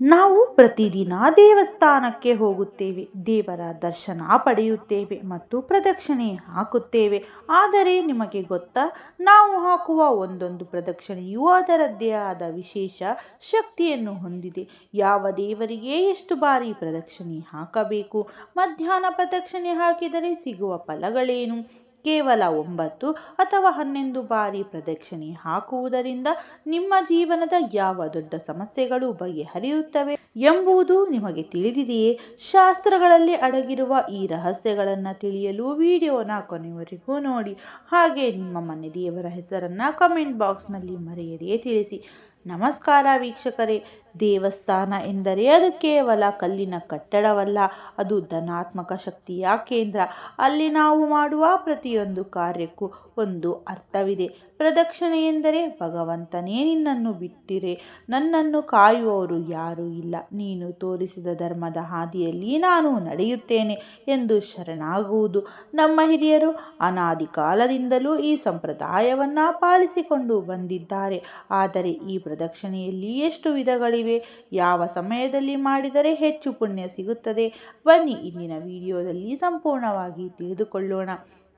ನಾವು ಪ್ರತಿದಿನ ದೇವಸ್ಥಾನಕ್ಕೆ ಹೋಗುತ್ತೇವೆ, ದೇವರ ದರ್ಶನ ಪಡೆಯುತ್ತೇವೆ ಮತ್ತು ಪ್ರದಕ್ಷಿಣೆ ಹಾಕುತ್ತೇವೆ. ಆದರೆ ನಿಮಗೆ ಗೊತ್ತಾ, ನಾವು ಹಾಕುವ ಒಂದೊಂದು ಪ್ರದಕ್ಷಿಣೆಯೂ ಅದರದ್ದೇ ಆದ ವಿಶೇಷ ಶಕ್ತಿಯನ್ನು ಹೊಂದಿದೆ. ಯಾವ ದೇವರಿಗೆ ಎಷ್ಟು ಬಾರಿ ಪ್ರದಕ್ಷಿಣೆ ಹಾಕಬೇಕು, ಮಧ್ಯಾಹ್ನ ಪ್ರದಕ್ಷಿಣೆ ಹಾಕಿದರೆ ಸಿಗುವ ಫಲಗಳೇನು? ಕೇವಲ ಒಂಬತ್ತು ಅಥವಾ ಹನ್ನೊಂದು ಬಾರಿ ಪ್ರದಕ್ಷಿಣೆ ಹಾಕುವುದರಿಂದ ನಿಮ್ಮ ಜೀವನದ ಯಾವ ದೊಡ್ಡ ಸಮಸ್ಯೆಗಳು ಬಗೆಹರಿಯುತ್ತವೆ ಎಂಬುದು ನಿಮಗೆ ತಿಳಿದಿದೆಯೇ? ಶಾಸ್ತ್ರಗಳಲ್ಲಿ ಅಡಗಿರುವ ಈ ರಹಸ್ಯಗಳನ್ನು ತಿಳಿಯಲು ವಿಡಿಯೋನ ಕೊನೆಯವರೆಗೂ ನೋಡಿ. ಹಾಗೆ ನಿಮ್ಮ ಮನೆ ದೇವರ ಹೆಸರನ್ನು ಕಮೆಂಟ್ ಬಾಕ್ಸ್ನಲ್ಲಿ ಮರೆಯದೇ ತಿಳಿಸಿ. ನಮಸ್ಕಾರ ವೀಕ್ಷಕರೇ. ದೇವಸ್ಥಾನ ಎಂದರೆ ಅದು ಕೇವಲ ಕಲ್ಲಿನ ಕಟ್ಟಡವಲ್ಲ, ಅದು ಧನಾತ್ಮಕ ಶಕ್ತಿಯ ಕೇಂದ್ರ. ಅಲ್ಲಿ ನಾವು ಮಾಡುವ ಪ್ರತಿಯೊಂದು ಕಾರ್ಯಕ್ಕೂ ಒಂದು ಅರ್ಥವಿದೆ. ಪ್ರದಕ್ಷಿಣೆ ಎಂದರೆ, ಭಗವಂತನೇ ನಿನ್ನನ್ನು ಬಿಟ್ಟಿರೆ, ನನ್ನನ್ನು ಕಾಯುವವರು ಯಾರೂ ಇಲ್ಲ. ನೀನು ತೋರಿಸಿದ ಧರ್ಮದ ಹಾದಿಯಲ್ಲಿ ನಾನು ನಡೆಯುತ್ತೇನೆ ಎಂದು ಶರಣಾಗುವುದು. ನಮ್ಮ ಹಿರಿಯರು ಅನಾದಿ ಕಾಲದಿಂದಲೂ ಈ ಸಂಪ್ರದಾಯವನ್ನು ಪಾಲಿಸಿಕೊಂಡು ಬಂದಿದ್ದಾರೆ. ಆದರೆ ಈ ಪ್ರದಕ್ಷಿಣೆಯಲ್ಲಿ ಎಷ್ಟು ವಿಧಗಳಿವೆ? ಯಾವ ಸಮಯದಲ್ಲಿ ಮಾಡಿದರೆ ಹೆಚ್ಚು ಪುಣ್ಯ ಸಿಗುತ್ತದೆ. ಬನ್ನಿ ಇಂದಿನ ವಿಡಿಯೋದಲ್ಲಿ ಸಂಪೂರ್ಣವಾಗಿ ತಿಳಿದುಕೊಳ್ಳೋಣ.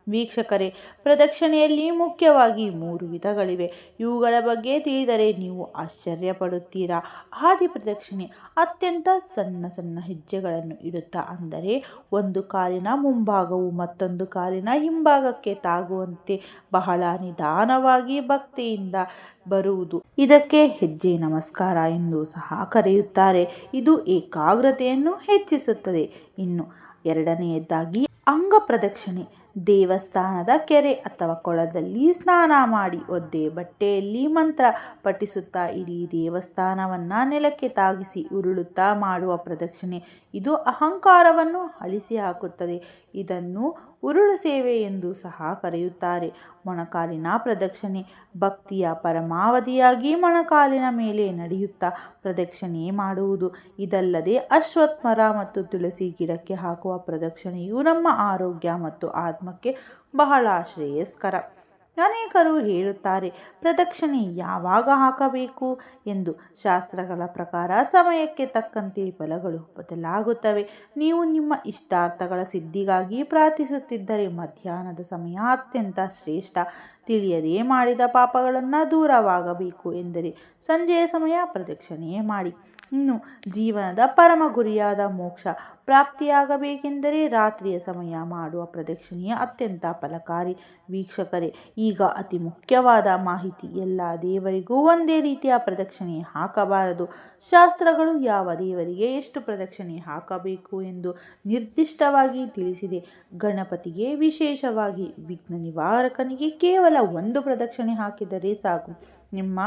ವೀಕ್ಷಕರೇ, ಪ್ರದಕ್ಷಿಣೆಯಲ್ಲಿ ಮುಖ್ಯವಾಗಿ ಮೂರು ವಿಧಗಳಿವೆ. ಇವುಗಳ ಬಗ್ಗೆ ತಿಳಿದರೆ ನೀವು ಆಶ್ಚರ್ಯಪಡುತ್ತೀರಾ? ಆದಿ ಪ್ರದಕ್ಷಿಣೆ ಅತ್ಯಂತ ಸಣ್ಣ ಸಣ್ಣ ಹೆಜ್ಜೆಗಳನ್ನು ಇಡುತ್ತಾ ಅಂದರೆ ಒಂದು ಕಾಲಿನ ಮುಂಭಾಗವು ಮತ್ತೊಂದು ಕಾಲಿನ ಹಿಂಭಾಗಕ್ಕೆ ತಾಗುವಂತೆ ಬಹಳ ನಿಧಾನವಾಗಿ ಭಕ್ತಿಯಿಂದ ಬರುವುದು. ಇದಕ್ಕೆ ಹೆಜ್ಜೆ ನಮಸ್ಕಾರ ಎಂದು ಸಹ ಕರೆಯುತ್ತಾರೆ. ಇದು ಏಕಾಗ್ರತೆಯನ್ನು ಹೆಚ್ಚಿಸುತ್ತದೆ. ಇನ್ನು ಎರಡನೆಯದಾಗಿ ಅಂಗ ಪ್ರದಕ್ಷಿಣೆ ದೇವಸ್ಥಾನದ ಕೆರೆ ಅಥವಾ ಕೊಳದಲ್ಲಿ ಸ್ನಾನ ಮಾಡಿ ಒದ್ದೆ ಬಟ್ಟೆಯಲ್ಲಿ ಮಂತ್ರ ಪಠಿಸುತ್ತಾ ಇಡೀ ದೇವಸ್ಥಾನವನ್ನು ನೆಲಕ್ಕೆ ತಾಗಿಸಿ ಉರುಳುತ್ತಾ ಮಾಡುವ ಪ್ರದಕ್ಷಿಣೆ. ಇದು ಅಹಂಕಾರವನ್ನು ಅಳಿಸಿ ಹಾಕುತ್ತದೆ. ಇದನ್ನು ಉರುಳು ಸೇವೆ ಎಂದು ಸಹ ಕರೆಯುತ್ತಾರೆ. ಮೊಣಕಾಲಿನ ಪ್ರದಕ್ಷಿಣೆ ಭಕ್ತಿಯ ಪರಮಾವಧಿಯಾಗಿ ಮೊಣಕಾಲಿನ ಮೇಲೆ ನಡೆಯುತ್ತಾ ಪ್ರದಕ್ಷಿಣೆ ಮಾಡುವುದು. ಇದಲ್ಲದೆ ಅಶ್ವತ್ಮರ ಮತ್ತು ತುಳಸಿ ಗಿಡಕ್ಕೆ ಹಾಕುವ ಪ್ರದಕ್ಷಿಣೆಯು ನಮ್ಮ ಆರೋಗ್ಯ ಮತ್ತು ಆತ್ಮಕ್ಕೆ ಬಹಳ ಶ್ರೇಯಸ್ಕರ. ಅನೇಕರು ಹೇಳುತ್ತಾರೆ, ಪ್ರದಕ್ಷಿಣೆ ಯಾವಾಗ ಹಾಕಬೇಕು? ಎಂದು. ಶಾಸ್ತ್ರಗಳ ಪ್ರಕಾರ ಸಮಯಕ್ಕೆ ತಕ್ಕಂತೆ ಫಲಗಳು ಬದಲಾಗುತ್ತವೆ. ನೀವು ನಿಮ್ಮ ಇಷ್ಟಾರ್ಥಗಳ ಸಿದ್ಧಿಗಾಗಿ ಪ್ರಾರ್ಥಿಸುತ್ತಿದ್ದರೆ ಮಧ್ಯಾಹ್ನದ ಸಮಯ ಅತ್ಯಂತ ಶ್ರೇಷ್ಠ. ತಿಳಿಯದೆ ಮಾಡಿದ ಪಾಪಗಳನ್ನು ದೂರವಾಗಬೇಕು ಎಂದರೆ ಸಂಜೆಯ ಸಮಯ ಪ್ರದಕ್ಷಿಣೆಯೇ ಮಾಡಿ. ಇನ್ನು ಜೀವನದ ಪರಮ ಗುರಿಯಾದ ಮೋಕ್ಷ ಪ್ರಾಪ್ತಿಯಾಗಬೇಕೆಂದರೆ ರಾತ್ರಿಯ ಸಮಯ ಮಾಡುವ ಪ್ರದಕ್ಷಿಣೆಯ ಅತ್ಯಂತ ಫಲಕಾರಿ. ವೀಕ್ಷಕರೇ, ಈಗ ಅತಿ ಮುಖ್ಯವಾದ ಮಾಹಿತಿ ಎಲ್ಲ ದೇವರಿಗೂ ಒಂದೇ ರೀತಿಯ ಪ್ರದಕ್ಷಿಣೆ ಹಾಕಬಾರದು. ಶಾಸ್ತ್ರಗಳು ಯಾವ ದೇವರಿಗೆ ಎಷ್ಟು ಪ್ರದಕ್ಷಿಣೆ ಹಾಕಬೇಕು ಎಂದು ನಿರ್ದಿಷ್ಟವಾಗಿ ತಿಳಿಸಿದೆ. ಗಣಪತಿಗೆ ವಿಶೇಷವಾಗಿ ವಿಘ್ನ ನಿವಾರಕನಿಗೆ ಕೇವಲ ಒಂದು ಪ್ರದಕ್ಷಿಣೆ ಹಾಕಿದರೆ ಸಾಕು. ನಿಮ್ಮ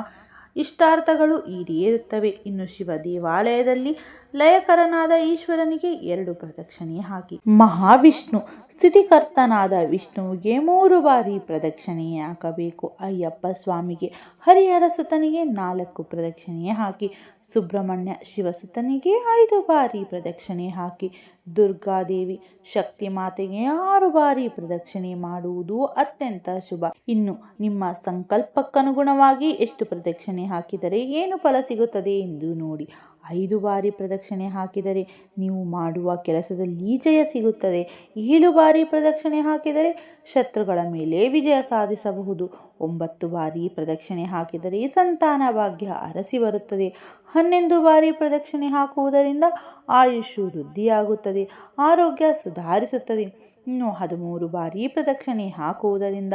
ಇಷ್ಟಾರ್ಥಗಳು ಈಡೇರುತ್ತವೆ. ಇನ್ನು ಶಿವ ದೇವಾಲಯದಲ್ಲಿ ಲಯಕರನಾದ ಈಶ್ವರನಿಗೆ ಎರಡು ಪ್ರದಕ್ಷಿಣೆ ಹಾಕಿ. ಮಹಾವಿಷ್ಣು, ಸ್ಥಿತಿಕರ್ತನಾದ ವಿಷ್ಣುವಿಗೆ ಮೂರು ಬಾರಿ ಪ್ರದಕ್ಷಿಣೆ ಹಾಕಬೇಕು. ಅಯ್ಯಪ್ಪ ಸ್ವಾಮಿಗೆ, ಹರಿಹರ ಸುತನಿಗೆ ನಾಲ್ಕು ಪ್ರದಕ್ಷಿಣೆ ಹಾಕಿ. ಸುಬ್ರಹ್ಮಣ್ಯ ಶಿವಸುತನಿಗೆ ಐದು ಬಾರಿ ಪ್ರದಕ್ಷಿಣೆ ಹಾಕಿ, ದುರ್ಗಾದೇವಿ, ಶಕ್ತಿ ಮಾತೆಗೆ ಆರು ಬಾರಿ ಪ್ರದಕ್ಷಿಣೆ ಮಾಡುವುದು ಅತ್ಯಂತ ಶುಭ. ಇನ್ನು ನಿಮ್ಮ ಸಂಕಲ್ಪಕ್ಕನುಗುಣವಾಗಿ ಎಷ್ಟು ಪ್ರದಕ್ಷಿಣೆ ಹಾಕಿದರೆ ಏನು ಫಲ ಸಿಗುತ್ತದೆ ಎಂದು ನೋಡಿ. ಐದು ಬಾರಿ ಪ್ರದಕ್ಷಿಣೆ ಹಾಕಿದರೆ ನೀವು ಮಾಡುವ ಕೆಲಸದಲ್ಲಿ ಜಯ ಸಿಗುತ್ತದೆ. ಏಳು ಬಾರಿ ಪ್ರದಕ್ಷಿಣೆ ಹಾಕಿದರೆ ಶತ್ರುಗಳ ಮೇಲೆ ವಿಜಯ ಸಾಧಿಸಬಹುದು. ಒಂಬತ್ತು ಬಾರಿ ಪ್ರದಕ್ಷಿಣೆ ಹಾಕಿದರೆ ಸಂತಾನ ಭಾಗ್ಯ ಅರಸಿ ಬರುತ್ತದೆ. ಹನ್ನೊಂದು ಬಾರಿ ಪ್ರದಕ್ಷಿಣೆ ಹಾಕುವುದರಿಂದ ಆಯುಷ್ಯು ವೃದ್ಧಿಯಾಗುತ್ತದೆ. ಆರೋಗ್ಯ ಸುಧಾರಿಸುತ್ತದೆ. ಇನ್ನು ಹದಿಮೂರು ಬಾರಿ ಪ್ರದಕ್ಷಿಣೆ ಹಾಕುವುದರಿಂದ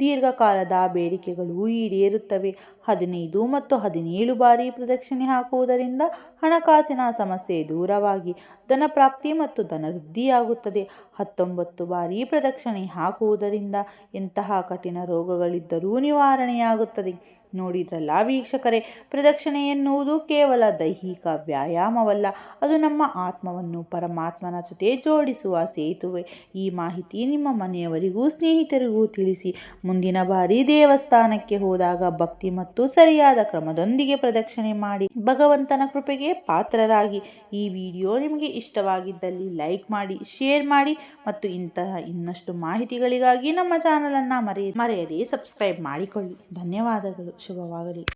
ದೀರ್ಘಕಾಲದ ಬೇಡಿಕೆಗಳು ಈಡೇರುತ್ತವೆ. ಹದಿನೈದು ಮತ್ತು ಹದಿನೇಳು ಬಾರಿ ಪ್ರದಕ್ಷಿಣೆ ಹಾಕುವುದರಿಂದ ಹಣಕಾಸಿನ ಸಮಸ್ಯೆ ದೂರವಾಗಿ, ಧನಪ್ರಾಪ್ತಿ ಮತ್ತು ಧನವೃದ್ಧಿಯಾಗುತ್ತದೆ. ಹತ್ತೊಂಬತ್ತು ಬಾರಿ ಪ್ರದಕ್ಷಿಣೆ ಹಾಕುವುದರಿಂದ ಎಂತಹ ಕಠಿಣ ರೋಗಗಳಿದ್ದರೂ ನಿವಾರಣೆಯಾಗುತ್ತದೆ. ನೋಡಿದ್ರಲ್ಲ ವೀಕ್ಷಕರೇ, ಪ್ರದಕ್ಷಿಣೆ ಎನ್ನುವುದು ಕೇವಲ ದೈಹಿಕ ವ್ಯಾಯಾಮವಲ್ಲ, ಅದು ನಮ್ಮ ಆತ್ಮವನ್ನು ಪರಮಾತ್ಮನ ಜೊತೆ ಜೋಡಿಸುವ ಸೇತುವೆ. ಈ ಮಾಹಿತಿ ನಿಮ್ಮ ಮನೆಯವರಿಗೂ, ಸ್ನೇಹಿತರಿಗೂ ತಿಳಿಸಿ, ಮುಂದಿನ ಬಾರಿ ದೇವಸ್ಥಾನಕ್ಕೆ ಹೋದಾಗ ಭಕ್ತಿ ಮತ್ತು ಸರಿಯಾದ ಕ್ರಮದೊಂದಿಗೆ ಪ್ರದಕ್ಷಿಣೆ ಮಾಡಿ, ಭಗವಂತನ ಕೃಪೆಗೆ ಪಾತ್ರರಾಗಿ. ಈ ವಿಡಿಯೋ ನಿಮಗೆ ಇಷ್ಟವಾಗಿದ್ದಲ್ಲಿ ಲೈಕ್ ಮಾಡಿ, ಶೇರ್ ಮಾಡಿ ಮತ್ತು ಇಂತಹ ಇನ್ನಷ್ಟು ಮಾಹಿತಿಗಳಿಗಾಗಿ ನಮ್ಮ ಚಾನಲನ್ನು ಮರೆಯ, ಮರೆಯದೇ ಸಬ್ಸ್ಕ್ರೈಬ್ ಮಾಡಿಕೊಳ್ಳಿ. ಧನ್ಯವಾದಗಳು. Coba 里